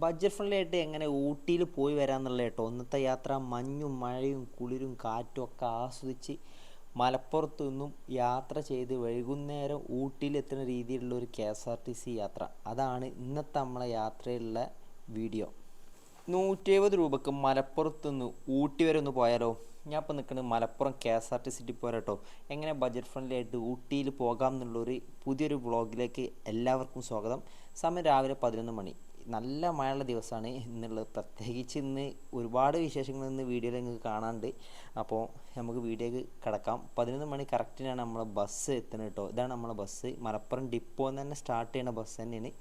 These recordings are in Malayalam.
ബഡ്ജറ്റ് ഫ്രണ്ട്ലി ആയിട്ട് എങ്ങനെ ഊട്ടിയിൽ പോയി വരാമെന്നുള്ള കേട്ടോ. ഒന്നത്തെ യാത്ര മഞ്ഞും മഴയും കുളിരും കാറ്റും ഒക്കെ ആസ്വദിച്ച് മലപ്പുറത്തു നിന്നും യാത്ര ചെയ്ത് വൈകുന്നേരം ഊട്ടിയിലെത്തുന്ന രീതിയിലുള്ള ഒരു K S R T C യാത്ര. അതാണ് ഇന്നത്തെ നമ്മളെ യാത്രയിലുള്ള വീഡിയോ. നൂറ്റി എഴുപത് രൂപക്ക് മലപ്പുറത്ത് നിന്ന് ഊട്ടി വരെ ഒന്ന് പോയാലോ? ഞാൻ ഇപ്പോൾ നിൽക്കുന്നത് Malappuram K S R T city പോരാട്ടോ എങ്ങനെ ബഡ്ജറ്റ് ഫ്രണ്ട്ലി ആയിട്ട് ഊട്ടിയിൽ പോകാം എന്നുള്ളൊരു പുതിയൊരു വ്ളോഗിലേക്ക് എല്ലാവർക്കും സ്വാഗതം. സമയം രാവിലെ പതിനൊന്ന് മണി. നല്ല മഴയുള്ള ദിവസമാണ് ഇന്നുള്ളത്. പ്രത്യേകിച്ച് ഇന്ന് ഒരുപാട് വിശേഷങ്ങൾ ഇന്ന് വീഡിയോയിൽ നിങ്ങൾക്ക് കാണാണ്ട് അപ്പോൾ നമുക്ക് വീഡിയോക്ക് കിടക്കാം. പതിനൊന്ന് മണി കറക്റ്റിനാണ് നമ്മളെ ബസ് എത്തുന്നത് കേട്ടോ. ഇതാണ് നമ്മളെ ബസ് മലപ്പുറം ഡിപ്പോ തന്നെ സ്റ്റാർട്ട് ചെയ്യുന്ന ബസ് തന്നെയാണ്.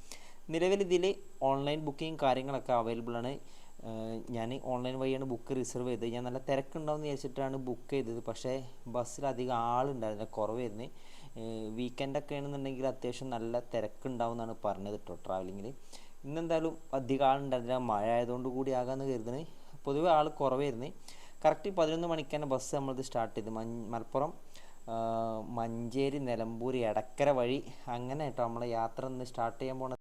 നിലവിൽ ഇതിൽ ഓൺലൈൻ ബുക്കിംഗ് കാര്യങ്ങളൊക്കെ അവൈലബിൾ ആണ്. ഞാൻ ഓൺലൈൻ വഴിയാണ് ബുക്ക് റിസർവ് ചെയ്തത്. ഞാൻ നല്ല തിരക്കുണ്ടാവും വിചാരിച്ചിട്ടാണ് ബുക്ക് ചെയ്തത്. പക്ഷേ ബസ്സിൽ അധികം ആളുണ്ടായിരുന്നില്ല. കുറവായിരുന്നു. വീക്കെൻഡൊക്കെ ആണെന്നുണ്ടെങ്കിൽ അത്യാവശ്യം നല്ല തിരക്കുണ്ടാവും എന്നാണ് പറഞ്ഞത് കേട്ടോ ട്രാവലിങ്ങിൽ ഇന്നെന്തായാലും അധികം ആളുണ്ടായിരുന്നില്ല മഴ ആയതുകൊണ്ട് കൂടി ആകാമെന്ന് കരുതുന്നത് പൊതുവെ ആൾ കുറവായിരുന്നു കറക്റ്റ് പതിനൊന്ന് മണിക്ക് തന്നെ ബസ് നമ്മളിത് സ്റ്റാർട്ട് ചെയ്ത്. മലപ്പുറം മഞ്ചേരി നിലമ്പൂർ എടക്കര വഴി അങ്ങനെ കേട്ടോ നമ്മളെ യാത്ര ഇന്ന് സ്റ്റാർട്ട് ചെയ്യാൻ പോണത്.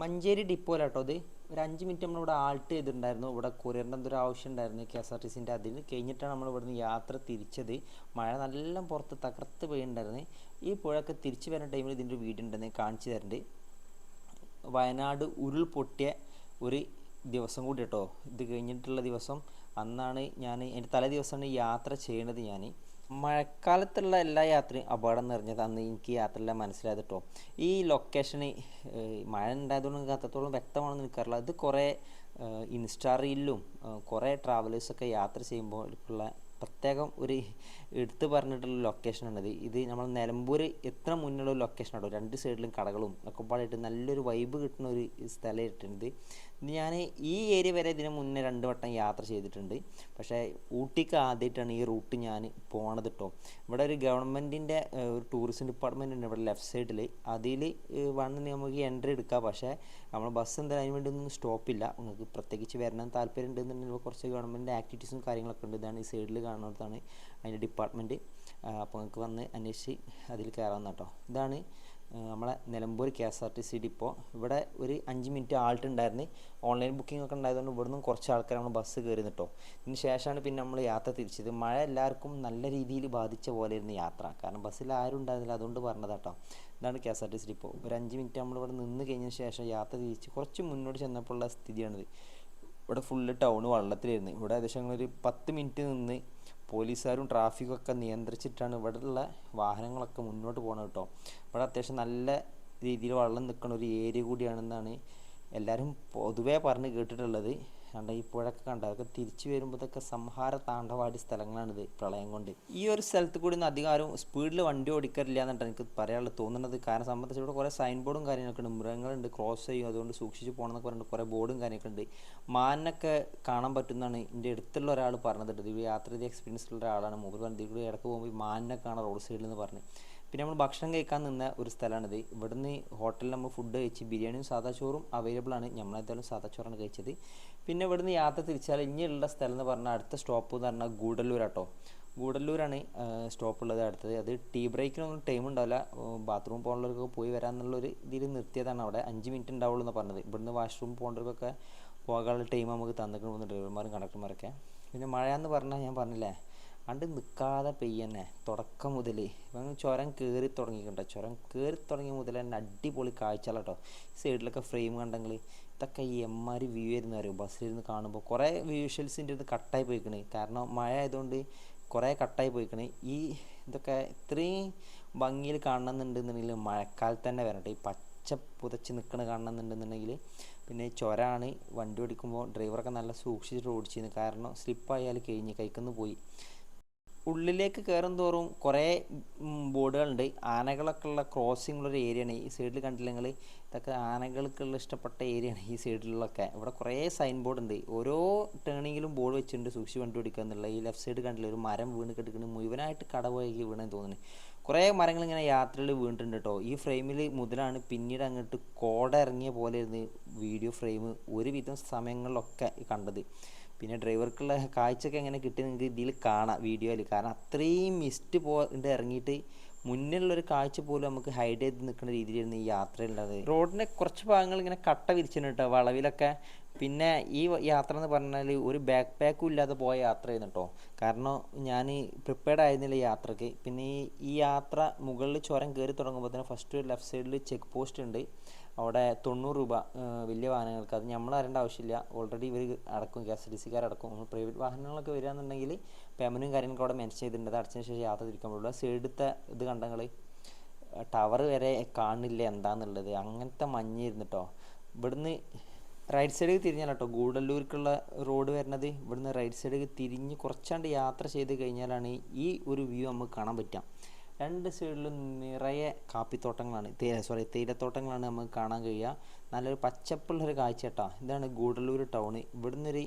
മഞ്ചേരി ഡിപ്പോയിലാട്ടോ അത് ഒരു അഞ്ച് മിനിറ്റ് നമ്മളിവിടെ ആൾട്ട് ചെയ്തിട്ടുണ്ടായിരുന്നു. ഇവിടെ കൊറിയറിന്റെ എന്തൊരു ആവശ്യം ഉണ്ടായിരുന്നു കെ എസ് ആർ ടി സിന്റെ അതിൽ കഴിഞ്ഞിട്ടാണ് നമ്മൾ ഇവിടുന്ന് യാത്ര തിരിച്ചത്. മഴ നല്ല പുറത്ത് തകർത്ത് പോയിട്ടുണ്ടായിരുന്നു ഈ പുഴയൊക്കെ തിരിച്ചു വരുന്ന ടൈമിൽ ഇതിന്റെ വീടുണ്ടെന്ന് കാണിച്ചു തരുന്നുണ്ട് വയനാട് ഉരുൾപൊട്ടിയ ഒരു ദിവസം കൂടി കേട്ടോ ഇത് കഴിഞ്ഞിട്ടുള്ള ദിവസം അന്നാണ് ഞാൻ എന്റെ തലേ ദിവസമാണ് യാത്ര ചെയ്യണത് ഞാൻ. മഴക്കാലത്തുള്ള എല്ലാ യാത്രയും അപകടം നിറഞ്ഞത് അന്ന് എനിക്ക് യാത്രയെല്ലാം മനസ്സിലായത് കേട്ടോ ഈ ലൊക്കേഷന് മഴ ഉണ്ടായതുകൊണ്ട് നിങ്ങൾക്ക് അത്രത്തോളം വ്യക്തമാണെന്ന് എനിക്കറിയില്ല. ഇത് കുറേ ഇൻസ്റ്റാ റീലിലും കുറേ ട്രാവലേഴ്സൊക്കെ യാത്ര ചെയ്യുമ്പോൾ ഉള്ള പ്രത്യേകം ഒരു എടുത്തു പറഞ്ഞിട്ടുള്ള ലൊക്കേഷനാണിത് ഇത് നമ്മൾ നിലമ്പൂർ എത്ര മുന്നിലുള്ള ലൊക്കേഷൻ ലൊക്കേഷനാണോ രണ്ട് സൈഡിലും കടകളും ഒക്കെ പാടായിട്ട് നല്ലൊരു വൈബ് കിട്ടുന്ന ഒരു സ്ഥലമായിട്ടുണ്ട്. ഞാൻ ഈ ഏരിയ വരെ ഇതിന് മുന്നേ രണ്ട് വട്ടം യാത്ര ചെയ്തിട്ടുണ്ട്. പക്ഷേ ഊട്ടിക്ക് ആദ്യമായിട്ടാണ് ഈ റൂട്ട് ഞാൻ പോണത് കേട്ടോ ഇവിടെ ഒരു ഗവൺമെന്റിന്റെ ഒരു ടൂറിസം ഡിപ്പാർട്ട്മെന്റ് ഉണ്ട് ഇവിടെ ലെഫ്റ്റ് സൈഡിൽ അതിൽ വന്ന് നമുക്ക് എൻട്രി എടുക്കാം. പക്ഷേ നമ്മൾ ബസ് എന്തായാലും അതിന് വേണ്ടി ഒന്നും സ്റ്റോപ്പില്ല നിങ്ങൾക്ക് പ്രത്യേകിച്ച് വരണം താല്പര്യം ഉണ്ടെന്നുണ്ടെങ്കിൽ കുറച്ച് ഗവൺമെന്റ് ആക്ടിവിറ്റീസും കാര്യങ്ങളൊക്കെ ഉണ്ട്. ഇതാണ് ഈ സൈഡിൽ കാണുന്നതാണ്. അതിന്റെ ഡിപ്പാർട്ട്മെന്റ് അപ്പോൾ നിങ്ങൾക്ക് വന്ന് അന്വേഷിച്ച് അതിൽ കയറാവുന്ന കേട്ടോ. ഇതാണ് നമ്മളെ Nilambur K S R T C depot. ഇവിടെ ഒരു അഞ്ച് മിനിറ്റ് ആൾട്ടുണ്ടായിരുന്നു ഓൺലൈൻ ബുക്കിംഗ് ഒക്കെ ഉണ്ടായതുകൊണ്ട് ഇവിടുന്ന് കുറച്ച് ആൾക്കാർ നമ്മൾ ബസ് കയറി കേട്ടോ. ഇതിന് ശേഷമാണ് പിന്നെ നമ്മൾ യാത്ര തിരിച്ചത്. മഴ എല്ലാവർക്കും നല്ല രീതിയിൽ ബാധിച്ച പോലെയായിരുന്നു യാത്ര. കാരണം ബസ്സിൽ ആരും ഉണ്ടായിരുന്നില്ല. അതുകൊണ്ട് പറഞ്ഞത് കേട്ടോ. ഇതാണ് K S R T C depot. ഒരു അഞ്ച് മിനിറ്റ് നമ്മൾ ഇവിടെ നിന്ന് കഴിഞ്ഞ ശേഷം യാത്ര തിരിച്ച് കുറച്ച് മുന്നോട്ട് ചെന്നപ്പോഴുള്ള സ്ഥിതിയാണിത്. ഇവിടെ ഫുള്ള് ടൗൺ വെള്ളത്തിലായിരുന്നു. ഇവിടെ ഏകദേശം ഒരു പത്ത് മിനിറ്റ് നിന്ന് പോലീസുകാരും ട്രാഫിക്കും ഒക്കെ നിയന്ത്രിച്ചിട്ടാണ് ഇവിടെയുള്ള വാഹനങ്ങളൊക്കെ മുന്നോട്ട് പോകണത് കേട്ടോ ഇവിടെ അത്യാവശ്യം നല്ല രീതിയിൽ വെള്ളം നിൽക്കുന്ന ഒരു ഏരിയ കൂടിയാണെന്നാണ് എല്ലാവരും പൊതുവേ പറഞ്ഞ് കേട്ടിട്ടുള്ളത്. കണ്ട ഈ പുഴയൊക്കെ കണ്ട അതൊക്കെ തിരിച്ചു വരുമ്പോഴൊക്കെ സംഹാര താണ്ടവാടി സ്ഥലങ്ങളാണിത് പ്രളയം കൊണ്ട്. ഈ ഒരു സ്ഥലത്ത് കൂടി ഒന്നും അധികാരം സ്പീഡിൽ വണ്ടി ഓടിക്കാറില്ല എന്നിട്ട് എനിക്ക് പറയാനുള്ളത് തോന്നുന്നത് കാരണം സംബന്ധിച്ച് ഇവിടെ കുറേ സൈൻ ബോർഡും കാര്യങ്ങളൊക്കെ ഉണ്ട്. മൃഗങ്ങളുണ്ട് ക്രോസ് ചെയ്യും. അതുകൊണ്ട് സൂക്ഷിച്ച് പോകണം എന്നൊക്കെ പറഞ്ഞിട്ട് കുറേ ബോർഡും കാര്യങ്ങളൊക്കെ ഉണ്ട്. മാനൊക്കെ കാണാൻ പറ്റുന്നതാണ്. എന്റെ അടുത്തുള്ള ഒരാൾ പറഞ്ഞത് ഇത് യാത്ര ചെയ്ത എക്സ്പീരിയൻസ് ഉള്ള ഒരാളാണ്. മൂപ്പർ പറഞ്ഞത് ഇവിടെ ഇടയ്ക്ക് പോകുമ്പോൾ മാനിനെ കാണാൻ റോഡ് സൈഡിൽ എന്ന് പറഞ്ഞ്. പിന്നെ നമ്മൾ ഭക്ഷണം കഴിക്കാൻ നിന്ന ഒരു സ്ഥലമാണിത്. ഇവിടുന്ന് ഹോട്ടലിൽ നമ്മൾ ഫുഡ് കഴിച്ച് ബിരിയാണിയും സാധാ ചോറും അവൈലബിൾ ആണ്. നമ്മളെന്തായാലും സാധാ ചോറാണ് കഴിച്ചത്. പിന്നെ ഇവിടുന്ന് യാത്ര തിരിച്ചാൽ ഇനിയുള്ള സ്ഥലം എന്ന് പറഞ്ഞാൽ അടുത്ത സ്റ്റോപ്പ് എന്ന് പറഞ്ഞാൽ ഗൂഡല്ലൂരാട്ടോ. ഗൂഡല്ലൂരാണ് സ്റ്റോപ്പ് ഉള്ളത് അടുത്തത്. അത് ടീ ബ്രേക്കിനൊന്നും ടൈം ഉണ്ടാവില്ല. ബാത്റൂം പോകേണ്ടവർക്കൊക്കെ പോയി വരാമെന്നുള്ളൊരു ഇതിൽ നിർത്തിയതാണ് അവിടെ. അഞ്ച് മിനിറ്റ് ഉണ്ടാവുള്ളൂ എന്ന് പറഞ്ഞത്. ഇവിടുന്ന് വാഷ്റൂം പോകേണ്ടവർക്കൊക്കെ പോകാനുള്ള ടൈം നമുക്ക് തന്നിട്ടുണ്ട്. ഡ്രൈവർമാരും കണ്ടക്ടർമാരൊക്കെ പിന്നെ മഴ എന്ന് പറഞ്ഞാൽ ഞാൻ പറഞ്ഞില്ലേ? അണ്ട് നിൽക്കാതെ പെയ്യന്നെ. തുടക്കം മുതൽ ഇപ്പം ചുരം കയറി തുടങ്ങിയിട്ടുണ്ട് ചുരം കയറി തുടങ്ങിയ മുതൽ തന്നെ അടിപൊളി കാഴ്ചകളാട്ടോ സൈഡിലൊക്കെ ഫ്രെയിം കണ്ടെങ്കിൽ ഇതൊക്കെ ഈ എമ്മാരി വ്യൂ ആയിരുന്നു അറിയും? ബസ്സിലിരുന്ന് കാണുമ്പോൾ കുറേ വിഷ്വൽസിന്റെ ഇത് കട്ടായി പോയിക്കണ്. കാരണം മഴ ആയതുകൊണ്ട് കുറേ കട്ടായി പോയിക്കണ്. ഈ ഇതൊക്കെ ഇത്രയും ഭംഗിയിൽ കാണണമെന്നുണ്ടെന്നുണ്ടെങ്കിൽ മഴക്കാലത്ത് തന്നെ വരട്ടെ. ഈ പച്ച പുതച്ച് നിൽക്കണ കാണണമെന്നുണ്ടെന്നുണ്ടെങ്കിൽ പിന്നെ ചുരമാണ് വണ്ടി ഓടിക്കുമ്പോൾ ഡ്രൈവറൊക്കെ നല്ല സൂക്ഷിച്ചിട്ട് ഓടിച്ചിരുന്നു. കാരണം സ്ലിപ്പായാൽ കഴിഞ്ഞ് കൈക്കൊന്ന് പോയി. ഉള്ളിലേക്ക് കയറും തോറും കുറേ ബോർഡുകളുണ്ട്. ആനകളൊക്കെ ഉള്ള ക്രോസിംഗ് ഉള്ളൊരു ഏരിയയാണ് ഈ സൈഡിൽ കണ്ടില്ലെങ്കിൽ ഇതൊക്കെ ആനകൾക്കുള്ള ഇഷ്ടപ്പെട്ട ഏരിയയാണ് ഈ സൈഡിലൊക്കെ ഇവിടെ കുറേ സൈൻ ബോർഡ് ഉണ്ട്. ഓരോ ടേണിങ്ങിലും ബോർഡ് വെച്ചിട്ടുണ്ട് സൂക്ഷിച്ച് വണ്ടി എന്നുള്ള. ഈ ലെഫ്റ്റ് സൈഡ് കണ്ടില്ല ഒരു മരം വീണ് കിടക്കുന്നത് മുഴുവനായിട്ട് കടവഴകി വീണെന്ന് തോന്നുന്നു. കുറേ മരങ്ങൾ ഇങ്ങനെ യാത്രയിൽ വീണിട്ടുണ്ട് കേട്ടോ ഈ ഫ്രെയിമിൽ മുതലാണ് പിന്നീട് അങ്ങോട്ട് കോട ഇറങ്ങിയ പോലെ ഇരുന്ന് വീഡിയോ ഫ്രെയിം ഒരുവിധം സമയങ്ങളിലൊക്കെ കണ്ടത്. പിന്നെ ഡ്രൈവർക്കുള്ള കാഴ്ചയൊക്കെ എങ്ങനെ കിട്ടി നിങ്ങൾക്ക് ഇതിൽ കാണാം വീഡിയോയിൽ കാരണം അത്രയും മിസ്റ്റ് പോയിട്ട് ഇറങ്ങിയിട്ട് മുന്നിലുള്ളൊരു കാഴ്ച പോലും നമുക്ക് ഹൈഡ് ചെയ്ത് നിൽക്കുന്ന രീതിയിലായിരുന്നു ഈ യാത്രയുള്ളത് റോഡിന്റെ കുറച്ച് ഭാഗങ്ങൾ ഇങ്ങനെ കട്ട വിരിച്ചിട്ടുണ്ട് കേട്ടോ വളവിലൊക്കെ പിന്നെ ഈ യാത്ര എന്ന് പറഞ്ഞാൽ ഒരു ബാക്ക് പാക്കും ഇല്ലാതെ പോയ യാത്രയായിരുന്നു കേട്ടോ കാരണം ഞാൻ പ്രിപ്പയർഡ് ആയിരുന്നില്ല യാത്രയ്ക്ക് പിന്നെ ഈ ഈ യാത്ര മുകളിൽ ചുരം കയറി തുടങ്ങുമ്പോൾ തന്നെ ഫസ്റ്റ് ലെഫ്റ്റ് സൈഡിൽ ചെക്ക് പോസ്റ്റ് ഉണ്ട് അവിടെ തൊണ്ണൂറ് രൂപ വലിയ വാഹനങ്ങൾക്ക്. അത് നമ്മൾ അറിയേണ്ട ആവശ്യമില്ല. ഓൾറെഡി ഇവർ അടക്കും. കെ എസ് ആർ ടി സിക്കാരടക്കും നമ്മൾ പ്രൈവറ്റ് വാഹനങ്ങളൊക്കെ വരികയാണെന്നുണ്ടെങ്കിൽ പേയ്മെന്റും കാര്യങ്ങളൊക്കെ അവിടെ മെൻഷൻ ചെയ്തിട്ടുണ്ട്. അത് അടച്ചതിന് ശേഷം യാത്ര തിരിക്കാൻ പറ്റുള്ളൂ സൈഡത്തെ ഇത് കണ്ടങ്ങൾ ടവർ വരെ കാണില്ല എന്താണെന്നുള്ളത് അങ്ങനത്തെ മഞ്ഞ് ഇരുന്നിട്ടോ ഇവിടുന്ന് റൈറ്റ് സൈഡിൽ തിരിഞ്ഞാൽ കേട്ടോ ഗൂഡല്ലൂർക്കുള്ള റോഡ് വരുന്നത് ഇവിടുന്ന് റൈറ്റ് സൈഡിൽ തിരിഞ്ഞ് കുറച്ചാണ്ട് യാത്ര ചെയ്ത് കഴിഞ്ഞാലാണ് ഈ ഒരു വ്യൂ നമുക്ക് കാണാൻ പറ്റുക രണ്ട് സൈഡിലും നിറയെ കാപ്പിത്തോട്ടങ്ങളാണ്. തേ സോറി തേയിലത്തോട്ടങ്ങളാണ് നമുക്ക് കാണാൻ കഴിയുക നല്ലൊരു പച്ചപ്പുള്ളൊരു കാഴ്ച കേട്ടോ ഇതാണ് ഗൂഡല്ലൂർ ടൗൺ ഇവിടുന്ന് ഒരു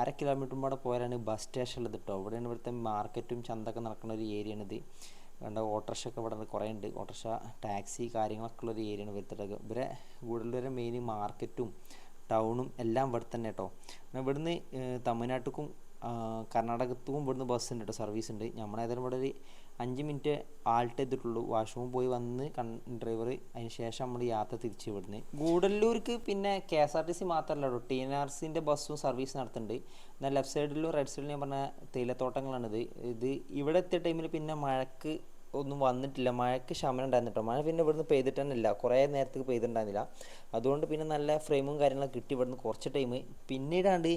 അര കിലോമീറ്റർ പാടെ പോയാലാണ് ബസ് സ്റ്റേഷൻ ഉള്ളത് കേട്ടോ ഇവിടെയാണ് ഇവിടുത്തെ മാർക്കറ്റും ചന്തൊക്കെ നടക്കുന്ന ഒരു ഏരിയ ആണിത് കണ്ട ഓട്ടോറിക്ഷ ഒക്കെ ഇവിടെ കുറേ ഉണ്ട് ഓട്ടോറിക്ഷ ടാക്സി കാര്യങ്ങളൊക്കെ ഉള്ള ഒരു ഏരിയയാണ് ഇവിടുത്തെ ഇവരെ ഗൂഡല്ലൂരെ മെയിൻ മാർക്കറ്റും ടൗണും എല്ലാം ഇവിടെ തന്നെ കേട്ടോ ഇവിടുന്ന് തമിഴ്നാട്ടിലേക്കും കർണാടകത്തും ഇവിടുന്ന് ബസ് ഉണ്ട് കേട്ടോ സർവീസ് ഉണ്ട്. നമ്മളേതായാലും ഇവിടെ ഒരു അഞ്ച് മിനിറ്റ് ആൾട്ട് ചെയ്തിട്ടുള്ളൂ വാഷ്റൂമിൽ പോയി വന്ന് കൺ ഡ്രൈവർ അതിന് ശേഷം നമ്മൾ യാത്ര തിരിച്ച് ഇവിടുന്ന്. ഗൂഡല്ലൂർക്ക് പിന്നെ K S R T C മാത്രമല്ല കേട്ടോ ടി എൻ ആർ സിന്റെ ബസ്സും സർവീസ് നടത്തുന്നുണ്ട് എന്നാൽ ലെഫ്റ്റ് സൈഡിലും റൈറ്റ് സൈഡിലും ഞാൻ പറഞ്ഞ തേയിലത്തോട്ടങ്ങളാണിത്. ഇത് ഇവിടെ എത്തിയ ടൈമിൽ പിന്നെ മഴക്ക് ഒന്നും വന്നിട്ടില്ല. മഴയ്ക്ക് ശമനം ഉണ്ടായിരുന്നു കേട്ടോ മഴ പിന്നെ ഇവിടുന്ന് പെയ്തിട്ട് തന്നെ ഇല്ല. കുറേ നേരത്തേക്ക് പെയ്തിട്ടുണ്ടായിരുന്നില്ല. അതുകൊണ്ട് പിന്നെ നല്ല ഫ്രെയിമും കാര്യങ്ങളൊക്കെ കിട്ടി ഇവിടുന്ന് കുറച്ച് ടൈം പിന്നീടാണ്ട്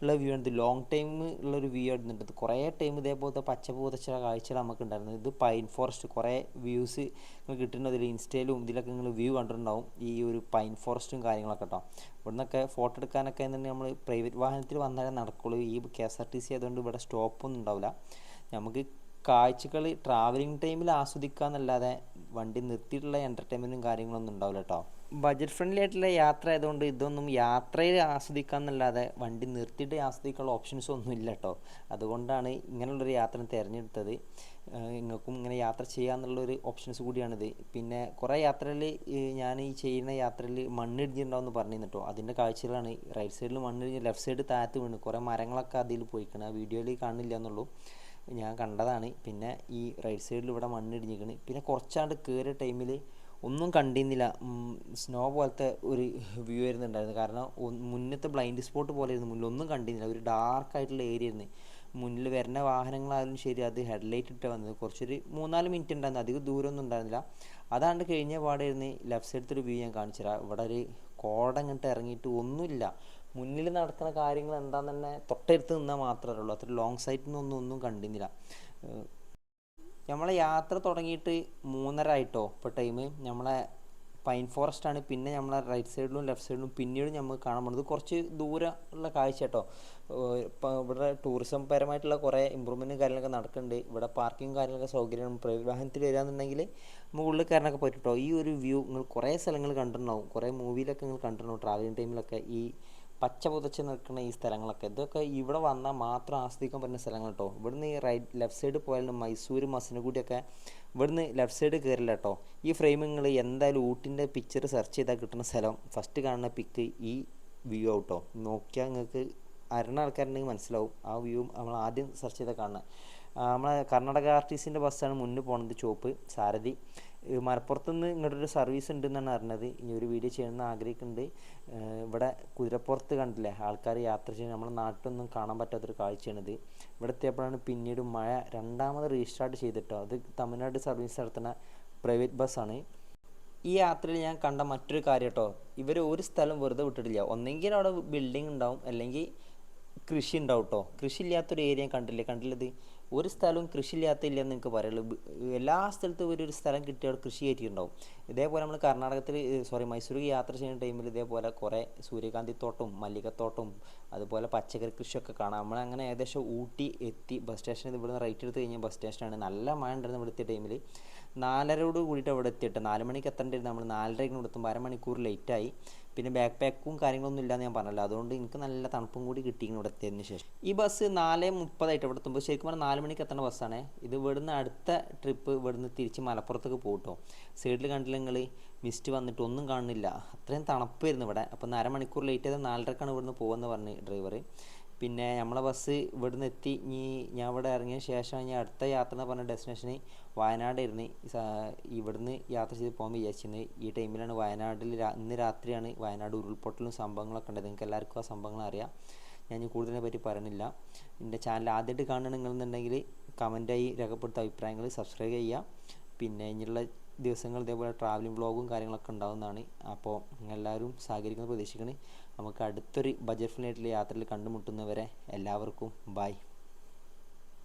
ഉള്ള വ്യൂ ഇത് ലോങ് ടൈം ഉള്ളൊരു വ്യൂ ഇത് കുറേ ടൈം ഇതേപോലത്തെ പച്ചപ്പ് പുതച്ച കാഴ്ചകൾ നമുക്ക് ഉണ്ടായിരുന്നു. ഇത് പൈൻ ഫോറസ്റ്റ് കുറേ വ്യൂസ് നിങ്ങൾ കിട്ടുന്നതിൽ ഇൻസ്റ്റയിലും ഇതിലൊക്കെ നിങ്ങൾ വ്യൂ കണ്ടിട്ടുണ്ടാവും. ഈ ഒരു പൈൻ ഫോറസ്റ്റും കാര്യങ്ങളൊക്കെ കേട്ടോ ഇവിടുന്നൊക്കെ ഫോട്ടോ എടുക്കാനൊക്കെ എന്നുണ്ടെങ്കിൽ നമ്മൾ പ്രൈവറ്റ് വാഹനത്തിൽ വന്നാലേ നടക്കുള്ളൂ. ഈ K S R T C ആയതുകൊണ്ട് ഇവിടെ സ്റ്റോപ്പൊന്നും ഉണ്ടാവില്ല. നമുക്ക് കാഴ്ചകൾ ട്രാവലിംഗ് ടൈമിൽ ആസ്വദിക്കുക എന്നല്ലാതെ വണ്ടി നിർത്തിയിട്ടുള്ള എന്റർടൈൻമെന്റും കാര്യങ്ങളൊന്നും ഉണ്ടാവില്ല കേട്ടോ ബജറ്റ് ഫ്രണ്ട്ലി ആയിട്ടുള്ള യാത്ര ആയതുകൊണ്ട് ഇതൊന്നും യാത്രയിൽ ആസ്വദിക്കുക എന്നല്ലാതെ വണ്ടി നിർത്തിയിട്ട് ആസ്വദിക്കാനുള്ള ഓപ്ഷൻസ് ഒന്നും ഇല്ല കേട്ടോ അതുകൊണ്ടാണ് ഇങ്ങനെയുള്ളൊരു യാത്ര തിരഞ്ഞെടുത്തത്. നിങ്ങൾക്കും ഇങ്ങനെ യാത്ര ചെയ്യാമെന്നുള്ളൊരു ഓപ്ഷൻസ് കൂടിയാണിത്. പിന്നെ കുറേ യാത്രയിൽ ഞാൻ ഈ ചെയ്യുന്ന യാത്രയിൽ മണ്ണിടിഞ്ഞിട്ടുണ്ടാവും പറഞ്ഞിരുന്നു കേട്ടോ അതിന്റെ കാഴ്ചകളാണ്. റൈറ്റ് സൈഡിൽ മണ്ണിടിഞ്ഞ് ലെഫ്റ്റ് സൈഡ് താഴത്ത് വീണ്. കുറേ മരങ്ങളൊക്കെ അതിൽ പോയിക്കണം. ആ വീഡിയോയിൽ കാണില്ല എന്നുള്ളൂ. ഞാൻ കണ്ടതാണ്. പിന്നെ ഈ റൈറ്റ് സൈഡിൽ ഇവിടെ മണ്ണിടിഞ്ഞിരിക്കണ്. പിന്നെ കുറച്ചാണ്ട് കയറിയ ടൈമിൽ ഒന്നും കണ്ടിരുന്നില്ല. സ്നോ പോലത്തെ ഒരു വ്യൂ ആയിരുന്നുണ്ടായിരുന്നു. കാരണം മുന്നത്തെ ബ്ലൈൻഡ് സ്പോട്ട് പോലെ ആയിരുന്നു മുന്നിൽ ഒന്നും കണ്ടിരുന്നില്ല. ഒരു ഡാർക്ക് ആയിട്ടുള്ള ഏരിയ ആയിരുന്നു. മുന്നിൽ വരുന്ന വാഹനങ്ങളായാലും ശരി അത് ഹെഡ്ലൈറ്റ് ഇട്ട് വന്നത്. കുറച്ചൊരു മൂന്നാൽ മിനിറ്റ് ഉണ്ടായിരുന്നു. അധികം ദൂരമൊന്നും ഉണ്ടായിരുന്നില്ല. അതാണ്ട് കഴിഞ്ഞ പാടായിരുന്നു. ലെഫ്റ്റ് സൈഡത്തെ ഒരു വ്യൂ ഞാൻ കാണിച്ചു തരാം ഇവിടെ ഒരു കോട ഇങ്ങോട്ട് ഇറങ്ങിയിട്ട് ഒന്നുമില്ല. മുന്നിൽ നടക്കുന്ന കാര്യങ്ങൾ എന്താന്ന് തന്നെ തൊട്ടടുത്ത് നിന്നാൽ മാത്രമേ ഉള്ളൂ അത്ര ലോങ് സൈറ്റിൽ നിന്നൊന്നും ഒന്നും കണ്ടിരുന്നില്ല നമ്മളെ യാത്ര തുടങ്ങിയിട്ട് മൂന്നര ആയിട്ടോ ഇപ്പോൾ ടൈം നമ്മളെ പൈൻ ഫോറസ്റ്റ് ആണ് പിന്നെ നമ്മളെ റൈറ്റ് സൈഡിലും ലെഫ്റ്റ് സൈഡിലും പിന്നീട് നമുക്ക് കാണാൻ പോകുന്നത് കുറച്ച് ദൂരം ഉള്ള കാഴ്ച കേട്ടോ. ഇപ്പം ഇവിടെ ടൂറിസം പരമായിട്ടുള്ള കുറേ ഇമ്പ്രൂവ്മെന്റും കാര്യങ്ങളൊക്കെ നടക്കുന്നുണ്ട് ഇവിടെ പാർക്കിംഗ് കാര്യങ്ങളൊക്കെ സൗകര്യമാണ്. പ്രൈവറ്റ് വാഹനത്തിൽ വരികയാണെന്നുണ്ടെങ്കിൽ നമുക്ക് ഉള്ളിൽ കയറാനൊക്കെ പറ്റും കേട്ടോ ഈ ഒരു വ്യൂ നിങ്ങൾ കുറേ സ്ഥലങ്ങൾ കണ്ടിട്ടുണ്ടാവും. കുറേ മൂവിയിലൊക്കെ നിങ്ങൾ കണ്ടിട്ടുണ്ടാവും. ട്രാവലിംഗ് ടൈമിലൊക്കെ ഈ പച്ച പുതച്ച് നിൽക്കുന്ന ഈ സ്ഥലങ്ങളൊക്കെ. ഇതൊക്കെ ഇവിടെ വന്നാൽ മാത്രം ആസ്വദിക്കാൻ പറ്റുന്ന സ്ഥലങ്ങൾ കേട്ടോ. ഇവിടുന്ന് ഈ റൈറ്റ് ലെഫ്റ്റ് സൈഡ് പോയാലും മൈസൂർ മസനഗുഡിയൊക്കെ ഇവിടുന്ന് ലെഫ്റ്റ് സൈഡ് കയറില്ല കേട്ടോ. ഈ ഫ്രെയിമിങ്ങൾ എന്തായാലും ഊട്ടിന്റെ പിക്ചർ സെർച്ച് ചെയ്താൽ കിട്ടുന്ന സ്ഥലം ഫസ്റ്റ് കാണുന്ന പിക്ക് ഈ വ്യൂ ഔട്ടോ നോക്കിയാൽ നിങ്ങൾക്ക് അരണ ആൾക്കാരുണ്ടെങ്കിൽ മനസ്സിലാവും. ആ വ്യൂ നമ്മൾ ആദ്യം സെർച്ച് ചെയ്താൽ കാണുന്നത്. നമ്മളെ കർണാടക ആർട്ടിസ്റ്റിന്റെ ബസ്സാണ് മുന്നിൽ പോകുന്നത് ചോപ്പ് സാരഥി. മലപ്പുറത്ത് നിന്ന് ഇങ്ങോട്ടൊരു സർവീസ് ഉണ്ടെന്നാണ് അറിഞ്ഞത്. ഇനി ഒരു വീഡിയോ ചെയ്യണമെന്ന് ആഗ്രഹിക്കുന്നുണ്ട്. ഇവിടെ കുതിരപ്പുറത്ത് കണ്ടില്ലേ? ആൾക്കാർ യാത്ര ചെയ്യുന്ന നമ്മുടെ നാട്ടിലൊന്നും കാണാൻ പറ്റാത്തൊരു കാഴ്ചയാണിത്. ഇവിടെ എത്തിയപ്പോഴാണ് പിന്നീട് മഴ രണ്ടാമത് റീസ്റ്റാർട്ട് ചെയ്തിട്ടോ? അത് തമിഴ്നാട് സർവീസ് നടത്തുന്ന പ്രൈവറ്റ് ബസ്സാണ് ഈ യാത്രയിൽ ഞാൻ കണ്ട മറ്റൊരു കാര്യം കേട്ടോ. ഇവർ ഒരു സ്ഥലം വെറുതെ വിട്ടിട്ടില്ല. ഒന്നെങ്കിൽ അവിടെ ബിൽഡിംഗ് ഉണ്ടാവും. അല്ലെങ്കിൽ കൃഷി ഉണ്ടാവും കേട്ടോ കൃഷി ഇല്ലാത്തൊരു ഏരിയ കണ്ടില്ലേ? കണ്ടില്ലത്? ഒരു സ്ഥലവും കൃഷി ഇല്ലാത്തില്ലെന്ന് നിങ്ങൾക്ക് പറയുള്ളൂ എല്ലാ സ്ഥലത്തും ഒരു ഒരു സ്ഥലം കിട്ടിയ അവിടെ കൃഷി കയറ്റിയിട്ടുണ്ടാവും ഇതേപോലെ നമ്മൾ കർണാടകത്തിൽ സോറി മൈസൂർ യാത്ര ചെയ്യുന്ന ടൈമിൽ ഇതേപോലെ കുറേ സൂര്യകാന്തി തോട്ടവും മല്ലികത്തോട്ടവും അതുപോലെ പച്ചക്കറി കൃഷിയൊക്കെ കാണാം. നമ്മൾ അങ്ങനെ ഏകദേശം ഊട്ടി എത്തി ബസ് സ്റ്റേഷനിൽ നിന്ന് റൈറ്റ് എടുത്ത് കഴിഞ്ഞാൽ ബസ് സ്റ്റേഷനാണ് നല്ല മഴ ഉണ്ടായിരുന്നു ഇവിടെ എത്തിയ ടൈമിൽ നാലരയോട് കൂടിയിട്ട് അവിടെ എത്തിയിട്ട്. നാല് മണിക്ക് എത്തേണ്ടിരുന്നു. നമ്മൾ നാലരയ്ക്ക് ഇവിടെ അരമണിക്കൂർ ലേറ്റായി പിന്നെ ബാക്ക് പാക്കും കാര്യങ്ങളൊന്നും ഇല്ലാന്ന് ഞാൻ പറഞ്ഞല്ലോ. അതുകൊണ്ട് എനിക്ക് നല്ല തണുപ്പും കൂടി കിട്ടിയിരുന്നു ഇവിടെ എത്തിയതിന് ശേഷം. ഈ ബസ് നാല് മുപ്പതായിട്ട് ഇവിടെ എത്തുമ്പോൾ ശരിക്കും പറഞ്ഞാൽ നാല് മണിക്ക് എത്തേണ്ട ബസ്സാണ് ഇത് ഇവിടുന്ന് അടുത്ത ട്രിപ്പ് ഇവിടുന്ന് തിരിച്ച് മലപ്പുറത്തേക്ക് പോട്ടോ സൈഡിൽ കണ്ടില്ല നിങ്ങൾ മിസ്റ്റ് വന്നിട്ട് ഒന്നും കാണുന്നില്ല. അത്രയും തണുപ്പായിരുന്നു ഇവിടെ. അപ്പോൾ അരമണിക്കൂർ ലേറ്റ് ചെയ്താൽ നാലരക്കാണ് ഇവിടുന്ന് പോകുമെന്ന് പറഞ്ഞ് ഡ്രൈവർ പിന്നെ നമ്മളെ ബസ് ഇവിടുന്ന് എത്തി. ഇനി ഞാൻ ഇവിടെ ഇറങ്ങിയ ശേഷം ഇനി അടുത്ത യാത്ര എന്ന് പറഞ്ഞ ഡെസ്റ്റിനേഷന് വയനാടായിരുന്നു ഇവിടുന്ന് യാത്ര ചെയ്ത് പോകാൻ വിചാരിച്ചിരുന്നത്. ഈ ടൈമിലാണ് വയനാട്ടിൽ ഇന്ന് രാത്രിയാണ് വയനാട് ഉരുൾപൊട്ടലും സംഭവങ്ങളൊക്കെ ഉണ്ടത് നിങ്ങൾക്ക് എല്ലാവർക്കും ആ സംഭവങ്ങൾ അറിയാം. ഞാൻ കൂടുതലിനെ പറ്റി പറയണില്ല എന്റെ ചാനൽ ആദ്യമായിട്ട് കാണണം നിങ്ങളെന്നുണ്ടെങ്കിൽ കമന്റായി രേഖപ്പെടുത്ത അഭിപ്രായങ്ങൾ സബ്സ്ക്രൈബ് ചെയ്യുക. പിന്നെ ഇനിയുള്ള ദിവസങ്ങൾ ഇതേപോലെ ട്രാവലിംഗ് വ്ളോഗും കാര്യങ്ങളൊക്കെ ഉണ്ടാവുന്നതാണ്. അപ്പോൾ നിങ്ങൾ എല്ലാവരും സഹകരിക്കുന്നത് പ്രതീക്ഷിക്കണേ നമുക്ക് അടുത്തൊരു ബജറ്റ് ഫ്രണ്ട്ലി യാത്രയിൽ കണ്ടുമുട്ടുന്നവരെ എല്ലാവർക്കും ബായ്